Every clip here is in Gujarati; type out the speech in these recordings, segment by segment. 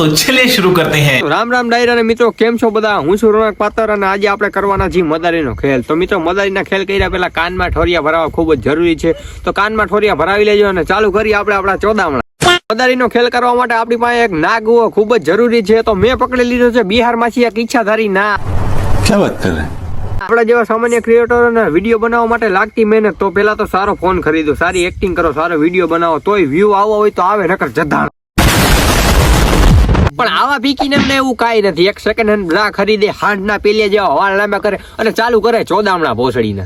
દોસ્તો ચલે શરૂ કરતે હૈ. રામ રામ ડાયરા અને મિત્રો કેમ છો બધા? હું છું રોનક પાતર અને આજે આપણે કરવાના છીએ મદારીનો ખેલ. તો મિત્રો મદારીના ખેલ કર્યા પહેલા કાનમાં ઠોરિયા ભરાવા ખૂબ જ જરૂરી છે. તો કાનમાં ઠોરિયા ભરાવી લેજો અને ચાલુ કરીએ આપણે આપણા ચોદામણા. મદારીનો ખેલ કરવા માટે આપણી પાસે એક નાગવો ખૂબ જ જરૂરી છે. તો મેં પકડી લીધો છે બિહારમાંથી એક ઈચ્છાધારી ના ક્યાં વાત કરે? આપણા જેવા સામાન્ય ક્રિએટરો ક્રિએટરોને વીડિયો બનાવવા માટે લાગતી મહેનત. તો પહેલા તો સારો ફોન ખરીદો સારી એક્ટિંગ કરો સારો વીડિયો બનાવો. તોય વ્યૂ આવવા હોય તો આવે નકર જધાણ. પણ આવા પીકીને એમને એવું કાંઈ નથી એક સેકન્ડ હેન્ડ બ્રા ખરીદે હાંડ ના પેલે જેવા વાળ લાંબા કરે અને ચાલુ કરે ચોદામણા ભોસડીને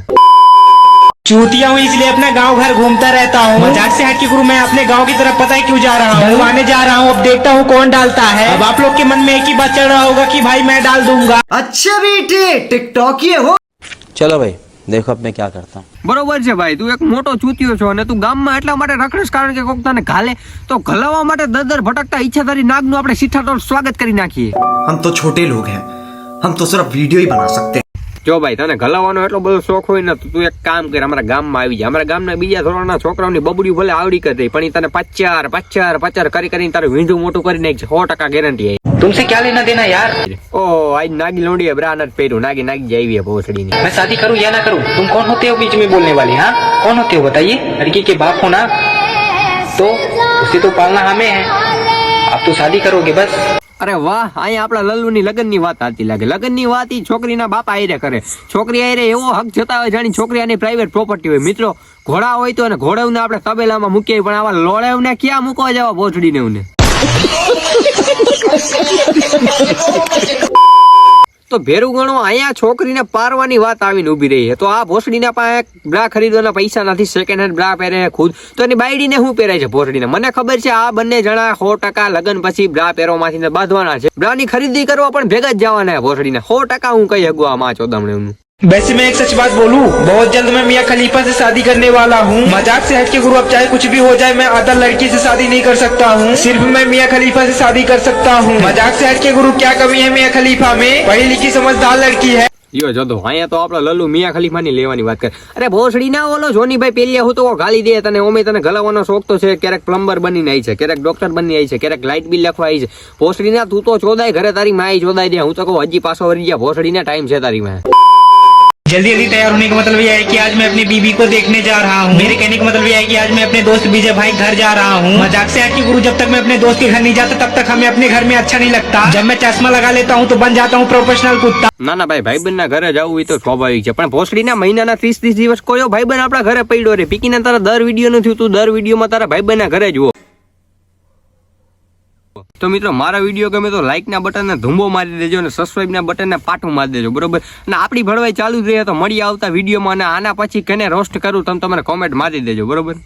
चूतिया हूँ इसलिए अपना गांव घर घूमता रहता हूँ मजाक से हटके गुरु मैं अपने गांव की तरफ पता है क्यों जा रहा हूँ डलवाने जा रहा हूँ अब देखता हूँ कौन डालता है अब आप लोग के मन में एक ही बात चल रहा होगा कि भाई मैं डाल दूंगा अच्छा बेटे टिकटॉक ये हो चलो भाई देखो अब मैं क्या करता हूँ બરોબર છે ભાઈ તું એક મોટો ચૂતિયો છો અને તું ગામમાં એટલા માટે રખડસ કારણ કે કોક તને ઘાલે તો ઘલાવવા માટે દર દર ભટકતા ઈચ્છાધારી નાગનું આપણે સીઠા સ્વાગત કરી નાખીએ हम तो छोटे लोग हैं हम તો सिर्फ वीडियो ही बना सकते हैं જો ભાઈ તને ગલાવાનો એટલો બધો શોખ હોય ને તો તું એક કામ કર અમારા ગામમાં આવી જા અમારા ગામના બીજા ધોરણના છોકરાઓની બબડી ભલે આવડી કરી પણ ઈ તને પચાર પચાર પચાર કરી કરીને તારું વીંધું મોટું કરી નાખશે સો ટકા ગેરંટી આવી तुमसे क्या लेना देना यार ઓ આજ નાગી લોંડી બ્રા નથી પહેર્યું નાગી નાગી જાવી ભોસડી ની मैं शादी करूँ या ना करूँ तुम कौन होते हो बीच में बोलने वाले हाँ कौन होते हो बताइए लड़की के बाप हो ना तो उसे तो पालना हमें है आप तो शादी करोगे बस અરે વાહ અહીંયા આપણા લલ્લુ ની લગ્ન ની વાત આતી લાગે લગ્ન ની વાત ઈ છોકરીના બાપ આયરે કરે છોકરી આયરે એવો હક જતા હોય જાણી છોકરી આની પ્રાઇવેટ પ્રોપર્ટી હોય મિત્રો ઘોડા હોય તો અને ઘોડવને આપણે તબેલામાં મૂકીએ પણ આવા લોળેવને ક્યાં મૂકવા જવા ભોસડીને ને તો ભેરું ગણો અહીંયા છોકરીને પારવાની વાત આવીને ઊભી રહી છે. તો આ ભોસડીના પાસે બ્રા ખરીદવાના પૈસા નથી. સેકન્ડ હેન્ડ બ્રા પહેરે ખુદ. તો એની બાયડીને શું પહેરાય છે ભોસડીને? મને ખબર છે આ બંને જણા સો ટકા લગ્ન પછી બ્રા પહેરવામાંથી બાંધવાના છે. બ્રાની ખરીદી કરવા પણ ભેગા જ જવાના ભોસડીને. સો ટકા હું કહી શકું આ માં ચોદમણેનું वैसे मैं एक सच बात बोलूं बहुत जल्द मैं मियाँ खलीफा से शादी करने वाला हूँ मजाक से हटके गुरु अब चाहे कुछ भी हो जाए मैं अदर लड़की से शादी नहीं कर सकता हूँ सिर्फ मैं मियाँ खलीफा से शादी कर सकता हूँ मजाक से हटके गुरु क्या कमी है मियाँ खलीफा में पढ़ी लिखी समझदार लड़की है યો જતો અહીંયા તો આપડે લલ્લુ મિયા ખલીફાની લેવાની વાત કરે અરે ભોસડી ના ઓલો જોનીભાઈ પેલિયા હું તો ગાલી દે તને ઓમે તને ગલાવાનો શોખ તો છે ક્યારેક પ્લમ્બર બનીને આવી છે ક્યારેક ડોક્ટર બની આવી છે ક્યારેક લાઇટ બિલ લખવા આવી છે ભોસડી ના તું તો ચોદાય ઘરે તારી માઈ ચોદાય દે હું તો કહું હજી પાછો વરી ગયા ભોસડી ના ટાઈમ છે તારી માં जल्दी जल्दी तैयार होने का मतलब यह है कि आज मैं अपनी बीबी को देखने जा रहा हूँ मेरे कहने का मतलब यह है कि आज मैं अपने दोस्त विजय भाई घर जा रहा हूँ मजाक से हटके गुरु जब तक मैं अपने दोस्त के घर नहीं जाता तब तक हमें अपने घर में अच्छा नहीं लगता जब मैं चश्मा लगा लेता हूँ तो बन जाता हूँ प्रोफेशनल कुत्ता ના ના ભાઈ ભાઈબંધ ના ઘરે જવું એ તો સ્વાભાવિક છે પણ ભોસડીના મહિનાના ત્રીસ ત્રીસ દિવસ કોઈ ભાઈબંધ આપણા ઘરે પડ્યો રે પીકીને તારા દર વિડીયો નથી તું દર વિડીયોમાં તારા ભાઈબંધ ના ઘરે જુઓ તો મિત્રો, મારા વીડિયો ગમે તો લાઈક ના બટન ને ધૂંબો મારી દેજો અને સબસ્ક્રાઇબ ના બટન ને પાટું મારી દેજો, બરોબર? અને આપણી ભળવાઈ ચાલુ જ રહે તો મળી આવતા વિડીયોમાં અને આના પછી કેને રોસ્ટ કરું તમે તમારે કોમેન્ટ મારી દેજો, બરોબર?